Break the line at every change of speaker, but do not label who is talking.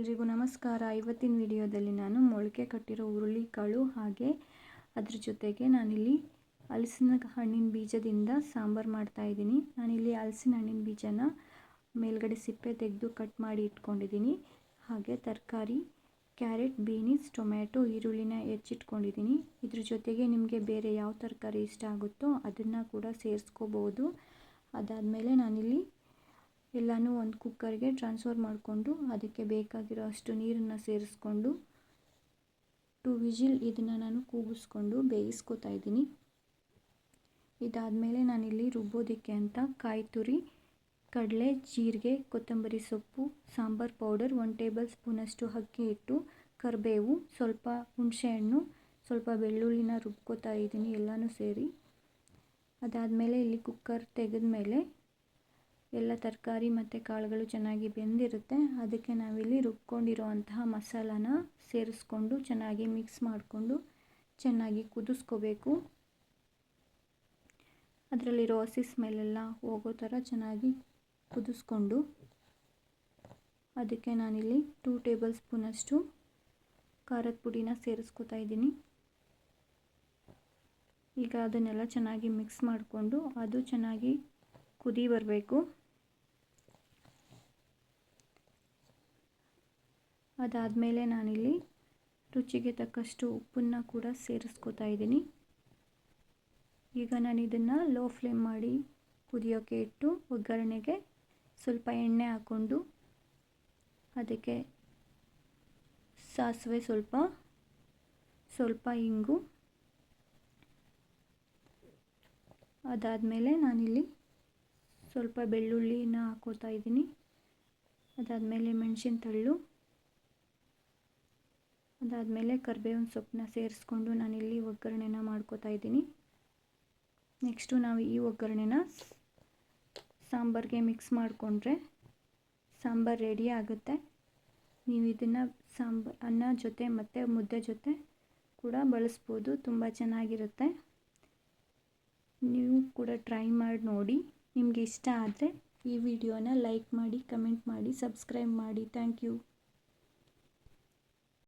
ಇವತ್ತಿನ ವಿಡಿಯೋದಲ್ಲಿ ನಾನು ಮೊಳಕೆ ಕಟ್ಟಿರೋ ಹುರುಳಿಕಾಳು ಹಾಗೆ ಅದ್ರ ಜೊತೆಗೆ ನಾನಿಲ್ಲಿ ಹಲಸಿನ ಹಣ್ಣಿನ ಬೀಜದಿಂದ ಸಾಂಬಾರು ಮಾಡ್ತಾಯಿದ್ದೀನಿ ನಾನಿಲ್ಲಿ ಹಲಸಿನ ಹಣ್ಣಿನ ಬೀಜನ ಮೇಲ್ಗಡೆ ಸಿಪ್ಪೆ ತೆಗೆದು ಕಟ್ ಮಾಡಿ ಇಟ್ಕೊಂಡಿದ್ದೀನಿ. ಹಾಗೆ ತರಕಾರಿ, ಕ್ಯಾರೆಟ್, ಬೀನಿಸ್, ಟೊಮ್ಯಾಟೊ, ಈರುಳ್ಳಿನ ಹೆಚ್ಚಿಟ್ಕೊಂಡಿದ್ದೀನಿ. ಇದ್ರ ಜೊತೆಗೆ ನಿಮಗೆ ಬೇರೆ ಯಾವ ತರಕಾರಿ ಇಷ್ಟ ಆಗುತ್ತೋ ಅದನ್ನು ಕೂಡ ಸೇರಿಸ್ಕೋಬೋದು. ಅದಾದಮೇಲೆ ನಾನಿಲ್ಲಿ ಎಲ್ಲನೂ ಒಂದು ಕುಕ್ಕರ್ಗೆ ಟ್ರಾನ್ಸ್ಫರ್ ಮಾಡಿಕೊಂಡು ಅದಕ್ಕೆ ಬೇಕಾಗಿರೋ ಅಷ್ಟು ನೀರನ್ನು ಸೇರಿಸ್ಕೊಂಡು ಟು ವಿಜಿಲ್ ಇದನ್ನು ನಾನು ಕೂಗಿಸ್ಕೊಂಡು ಬೇಯಿಸ್ಕೊತಾ ಇದ್ದೀನಿ. ಇದಾದಮೇಲೆ ನಾನಿಲ್ಲಿ ರುಬ್ಬೋದಕ್ಕೆ ಅಂತ ಕಾಯಿ ತುರಿ ಕಡಲೆ, ಜೀರಿಗೆ, ಕೊತ್ತಂಬರಿ ಸೊಪ್ಪು, ಸಾಂಬಾರು ಪೌಡರ್ ಒನ್ ಟೇಬಲ್ ಸ್ಪೂನಷ್ಟು ಅಕ್ಕಿ ಹಿಟ್ಟು, ಕರಿಬೇವು, ಸ್ವಲ್ಪ ಹುಣಸೆಹಣ್ಣು ಸ್ವಲ್ಪ ಬೆಳ್ಳುಳ್ಳಿನ ರುಬ್ಕೋತಾ ಇದ್ದೀನಿ ಎಲ್ಲನೂ ಸೇರಿ. ಅದಾದಮೇಲೆ ಇಲ್ಲಿ ಕುಕ್ಕರ್ ತೆಗೆದ ಮೇಲೆ ಎಲ್ಲ ತರಕಾರಿ ಮತ್ತು ಕಾಳುಗಳು ಚೆನ್ನಾಗಿ ಬೆಂದಿರುತ್ತೆ. ಅದಕ್ಕೆ ನಾವಿಲ್ಲಿ ರುಬ್ಕೊಂಡಿರೋವಂತಹ ಮಸಾಲಾನ ಸೇರಿಸ್ಕೊಂಡು ಚೆನ್ನಾಗಿ ಮಿಕ್ಸ್ ಮಾಡಿಕೊಂಡು ಚೆನ್ನಾಗಿ ಕುದಿಸ್ಕೋಬೇಕು. ಅದರಲ್ಲಿರೋ ಹಸಿ ಸ್ಮೆಲ್ಲೆಲ್ಲ ಹೋಗೋ ಥರ ಚೆನ್ನಾಗಿ ಕುದಿಸ್ಕೊಂಡು ಅದಕ್ಕೆ ನಾನಿಲ್ಲಿ ಟೂ ಟೇಬಲ್ ಸ್ಪೂನಷ್ಟು ಖಾರದ ಪುಡಿನ ಸೇರಿಸ್ಕೊತಾ ಇದ್ದೀನಿ. ಈಗ ಅದನ್ನೆಲ್ಲ ಚೆನ್ನಾಗಿ ಮಿಕ್ಸ್ ಮಾಡಿಕೊಂಡು ಅದು ಚೆನ್ನಾಗಿ ಕುದಿ ಬರಬೇಕು. ಅದಾದಮೇಲೆ ನಾನಿಲ್ಲಿ ರುಚಿಗೆ ತಕ್ಕಷ್ಟು ಉಪ್ಪನ್ನು ಕೂಡ ಸೇರಿಸ್ಕೊತಾ ಇದ್ದೀನಿ. ಈಗ ನಾನು ಇದನ್ನು ಲೋ ಫ್ಲೇಮ್ ಮಾಡಿ ಕುದಿಯೋಕ್ಕೆ ಇಟ್ಟು ಒಗ್ಗರಣೆಗೆ ಸ್ವಲ್ಪ ಎಣ್ಣೆ ಹಾಕ್ಕೊಂಡು ಅದಕ್ಕೆ ಸಾಸಿವೆ ಸ್ವಲ್ಪ ಸ್ವಲ್ಪ ಇಂಗು. ಅದಾದಮೇಲೆ ನಾನಿಲ್ಲಿ ಸ್ವಲ್ಪ ಬೆಳ್ಳುಳ್ಳಿನ ಹಾಕೋತಾ ಇದ್ದೀನಿ. ಅದಾದಮೇಲೆ ಮೆಣಸಿನ ತಳ್ಳು ಅದಾದಮೇಲೆ ಕರಿಬೇವಿನ ಸೊಪ್ಪನ್ನ ಸೇರಿಸ್ಕೊಂಡು ನಾನಿಲ್ಲಿ ಒಗ್ಗರಣೆನ ಮಾಡ್ಕೋತಾ ಇದ್ದೀನಿ. ನೆಕ್ಸ್ಟು ನಾವು ಈ ಒಗ್ಗರಣೆನ ಸಾಂಬಾರಿಗೆ ಮಿಕ್ಸ್ ಮಾಡಿಕೊಂಡ್ರೆ ಸಾಂಬಾರು ರೆಡಿ ಆಗುತ್ತೆ. ನೀವು ಇದನ್ನು ಸಾಂಬಾರು ಅನ್ನ ಜೊತೆ ಮತ್ತು ಮುದ್ದೆ ಜೊತೆ ಕೂಡ ಬಳಸ್ಬೋದು, ತುಂಬ ಚೆನ್ನಾಗಿರುತ್ತೆ. ನೀವು ಕೂಡ ಟ್ರೈ ಮಾಡಿ ನೋಡಿ. ನಿಮಗೆ ಇಷ್ಟ ಆದರೆ ಈ ವಿಡಿಯೋನ ಲೈಕ್ ಮಾಡಿ ಕಮೆಂಟ್ ಮಾಡಿ ಸಬ್ಸ್ಕ್ರೈಬ್ ಮಾಡಿ. Thank you